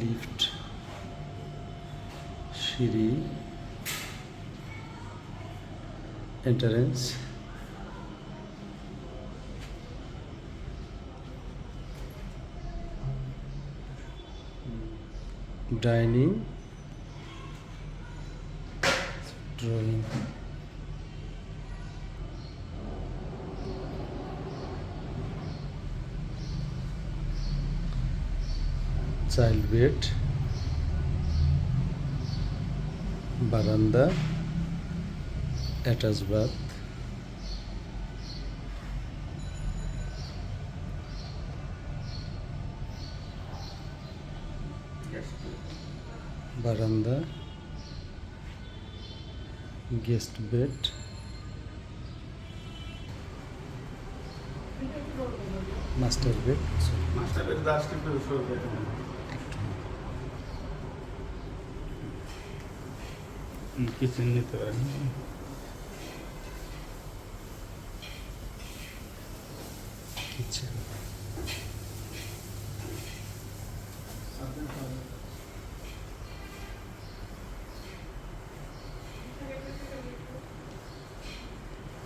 Lift সিঁড়ি entrance dining drawing child bed বারান্দা attach bath বারান্দা গেস্ট বেড মাস্টার বেড মাস্টারের দাস kesinlikle vermiş. Geçelim.